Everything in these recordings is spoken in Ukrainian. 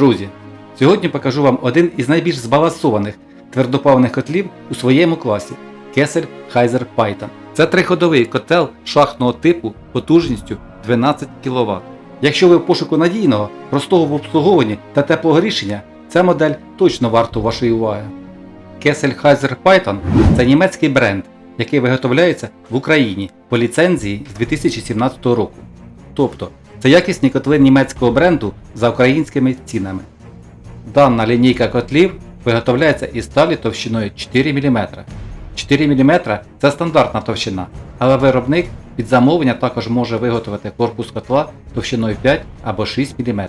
Друзі, сьогодні покажу вам один із найбільш збалансованих твердопаливних котлів у своєму класі Кесель Хайзер Python. Це триходовий котел шахтного типу потужністю 12 кВт. Якщо ви в пошуку надійного, простого в обслуговуванні та теплого рішення, ця модель точно варта вашої уваги. Кесель Хайзер Python це німецький бренд, який виготовляється в Україні по ліцензії з 2017 року. Тобто це якісні котли німецького бренду за українськими цінами. Дана лінійка котлів виготовляється із сталі товщиною 4 мм. 4 мм це стандартна товщина, але виробник під замовлення також може виготовити корпус котла товщиною 5 або 6 мм.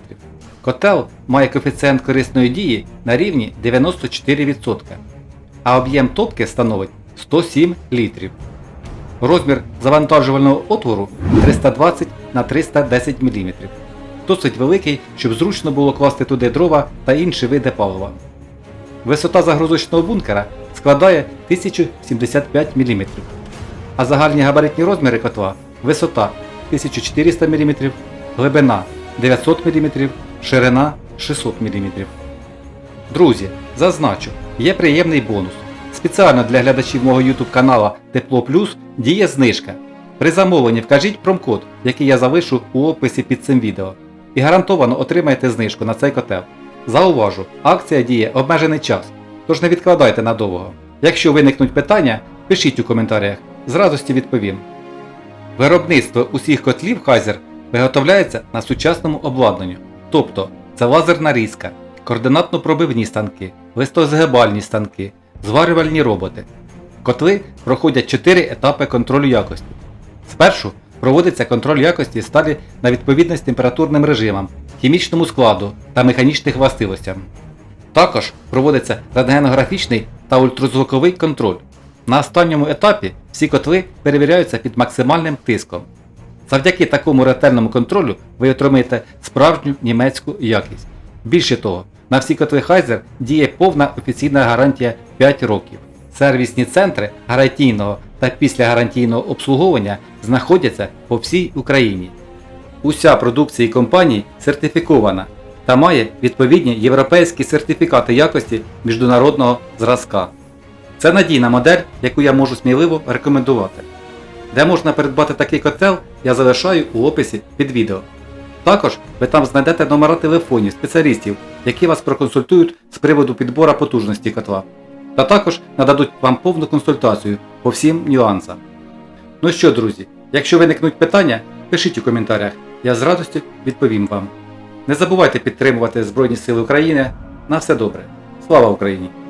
Котел має коефіцієнт корисної дії на рівні 94%, а об'єм топки становить 107 літрів. Розмір завантажувального отвору 320 на 310 мм. Досить великий, щоб зручно було класти туди дрова та інші види палива. Висота загрузочного бункера складає 1075 мм, а загальні габаритні розміри котла висота 1400 мм, глибина 900 мм, ширина 600 мм. Друзі, зазначу, є приємний бонус. Спеціально для глядачів мого YouTube канала Тепло Плюс діє знижка. При замовленні вкажіть промокод, який я залишу у описі під цим відео, і гарантовано отримаєте знижку на цей котел. Зауважу, акція діє обмежений час, тож не відкладайте надовго. Якщо виникнуть питання, пишіть у коментарях, з радості відповім. Виробництво усіх котлів Хайзер виготовляється на сучасному обладнанні, тобто це лазерна різка, координатно-пробивні станки, листозгибальні станки, зварювальні роботи. Котли проходять 4 етапи контролю якості. Спершу проводиться контроль якості сталі на відповідність температурним режимам, хімічному складу та механічних властивостям. Також проводиться рентгенографічний та ультразвуковий контроль. На останньому етапі всі котли перевіряються під максимальним тиском. Завдяки такому ретельному контролю ви отримаєте справжню німецьку якість. Більше того, на всі котли Heiser діє повна офіційна гарантія 5 років. Сервісні центри гарантійного та післягарантійного обслуговування знаходяться по всій Україні. Уся продукція компанії сертифікована та має відповідні європейські сертифікати якості міжнародного зразка. Це надійна модель, яку я можу сміливо рекомендувати. Де можна придбати такий котел, я залишаю у описі під відео. Також ви там знайдете номера телефонів спеціалістів, які вас проконсультують з приводу підбору потужності котла. Та також нададуть вам повну консультацію по всім нюансам. Ну що, друзі, якщо виникнуть питання, пишіть у коментарях, я з радістю відповім вам. Не забувайте підтримувати Збройні Сили України. На все добре. Слава Україні!